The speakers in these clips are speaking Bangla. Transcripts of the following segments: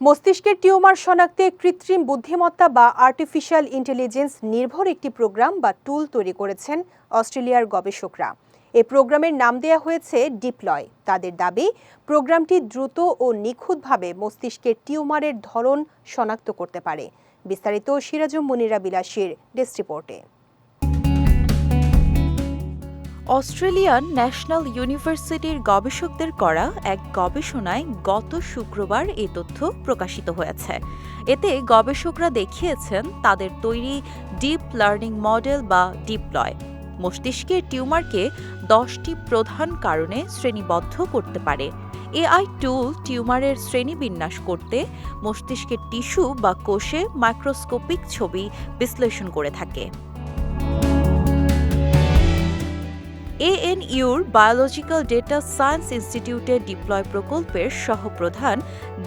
মস্তিষ্কের টিউমার শনাক্তে কৃত্রিম বুদ্ধিমত্তা বা আর্টিফিশিয়াল ইন্টেলিজেন্স নির্ভর একটি প্রোগ্রাম বা টুল তৈরি করেছেন অস্ট্রেলিয়ার গবেষকরা। এ প্রোগ্রামের নাম দেওয়া হয়েছে ডিপ্লয় তাদের দাবি প্রোগ্রামটি দ্রুত ও নিখুঁতভাবে মস্তিষ্কের টিউমারের ধরন শনাক্ত করতে পারে। বিস্তারিত সিরাজুম মুনিরা বিলাসীর ডেস্ক রিপোর্টে। অস্ট্রেলিয়ান ন্যাশনাল ইউনিভার্সিটির গবেষকদের করা এক গবেষণায় গত শুক্রবার এই তথ্য প্রকাশিত হয়েছে। এতে গবেষকরা দেখিয়েছেন তাদের তৈরি ডিপ লার্নিং মডেল বা ডিপ্লয়। মস্তিষ্কের টিউমারকে দশটি প্রধান কারণে শ্রেণীবদ্ধ করতে পারে। এআই টুল টিউমারের শ্রেণীবিন্যাস করতে মস্তিষ্কের টিস্যু বা কোষে মাইক্রোস্কোপিক ছবি বিশ্লেষণ করে থাকে। এএনইউর বায়োলজিক্যাল ডেটা সায়েন্স ইনস্টিটিউটের ডিপ্লয় প্রকল্পের সহপ্রধান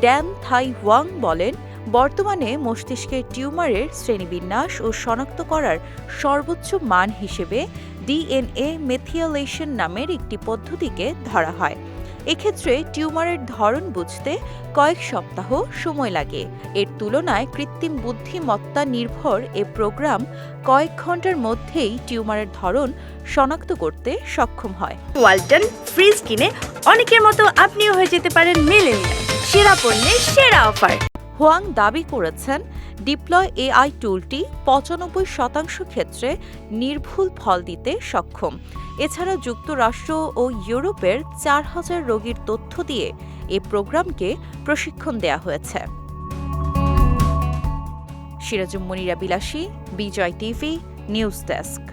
ড্যাম থাই ওয়াং বলেন, বর্তমানে মস্তিষ্কের টিউমারের শ্রেণীবিন্যাস ও শনাক্ত করার সর্বোচ্চ মান হিসেবে ডিএনএ মেথিয়ালেশন নামের একটি পদ্ধতিকে ধরা হয়। এক্ষেত্রে টিউমারের ধরন বুঝতে কয়েক সপ্তাহ সময় লাগে। এর তুলনায় কৃত্রিম বুদ্ধিমত্তা নির্ভর এ প্রোগ্রাম কয়েক ঘণ্টার মধ্যেই টিউমারের ধরন শনাক্ত করতে সক্ষম হয়। ওয়ালটন, ফ্রিজ কিনে অনেকের মতো আপনিও হয়ে যেতে পারেন মেলেনিয়া সেরা পণ্যের সেরা অফার। হোয়াং দাবি করেছেন, ডিপ্লয় এআই টুলটি পঁচানব্বই শতাংশ ক্ষেত্রে নির্ভুল ফল দিতে সক্ষম। এছাড়া যুক্তরাষ্ট্র ও ইউরোপের চার হাজার রোগীর তথ্য দিয়ে এ প্রোগ্রামকে প্রশিক্ষণ দেয়া হয়েছে। সিরাজুম মনিরা বিলাসী, বিজয় টিভি, নিউজ ডেস্ক।